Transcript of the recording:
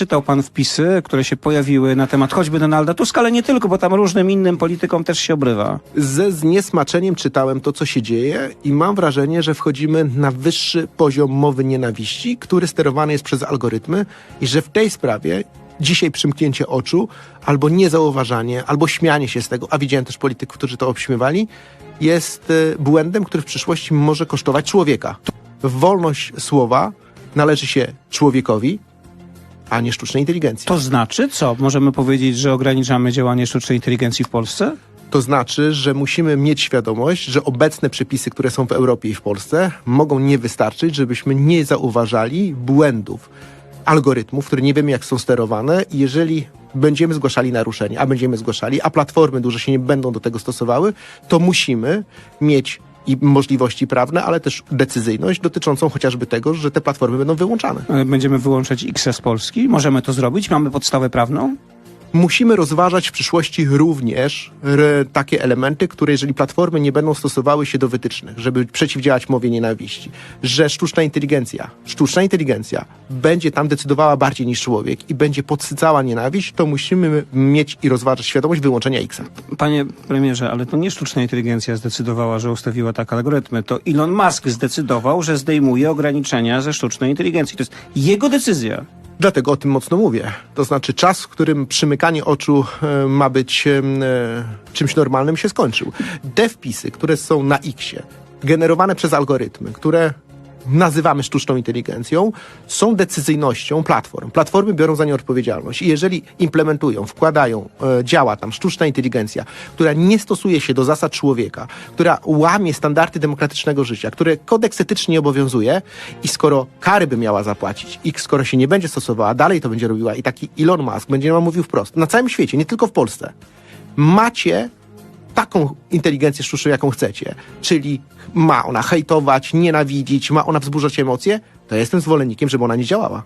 czytał pan wpisy, które się pojawiły na temat choćby Donalda Tuska, ale nie tylko, bo tam różnym innym politykom też się obrywa. Ze zniesmaczeniem czytałem to, co się dzieje i mam wrażenie, że wchodzimy na wyższy poziom mowy nienawiści, który sterowany jest przez algorytmy i że w tej sprawie dzisiaj przymknięcie oczu, albo niezauważanie, albo śmianie się z tego, a widziałem też polityków, którzy to obśmiewali, jest e, błędem, który w przyszłości może kosztować człowieka. Wolność słowa należy się człowiekowi, a nie sztucznej inteligencji. To znaczy co? Możemy powiedzieć, że ograniczamy działanie sztucznej inteligencji w Polsce? To znaczy, że musimy mieć świadomość, że obecne przepisy, które są w Europie i w Polsce, mogą nie wystarczyć, żebyśmy nie zauważali błędów algorytmów, które nie wiemy, jak są sterowane. I jeżeli będziemy zgłaszali naruszenia, a będziemy zgłaszali, a platformy duże się nie będą do tego stosowały, to musimy mieć i możliwości prawne, ale też decyzyjność dotyczącą chociażby tego, że te platformy będą wyłączane. E, Będziemy wyłączać X z Polski? Możemy to zrobić? Mamy podstawę prawną? Musimy rozważać w przyszłości również takie elementy, które jeżeli platformy nie będą stosowały się do wytycznych, żeby przeciwdziałać mowie nienawiści, że sztuczna inteligencja, sztuczna inteligencja będzie tam decydowała bardziej niż człowiek i będzie podsycała nienawiść, to musimy mieć i rozważać świadomość wyłączenia X-a. Panie premierze, ale to nie sztuczna inteligencja zdecydowała, że ustawiła tak algorytmy. To Elon Musk zdecydował, że zdejmuje ograniczenia ze sztucznej inteligencji. To jest jego decyzja. Dlatego o tym mocno mówię. To znaczy czas, w którym przymykanie oczu e, ma być e, czymś normalnym, się skończył. Te wpisy, które są na X-ie, generowane przez algorytmy, które nazywamy sztuczną inteligencją, są decyzyjnością platform. Platformy biorą za nie odpowiedzialność i jeżeli implementują, wkładają, e, działa tam sztuczna inteligencja, która nie stosuje się do zasad człowieka, która łamie standardy demokratycznego życia, które kodeks etyczny nie obowiązuje i skoro kary by miała zapłacić i skoro się nie będzie stosowała, dalej to będzie robiła i taki Elon Musk będzie nam mówił wprost, na całym świecie, nie tylko w Polsce, macie taką inteligencję sztuczną, jaką chcecie, czyli ma ona hejtować, nienawidzić, ma ona wzburzać emocje, to jestem zwolennikiem, żeby ona nie działała.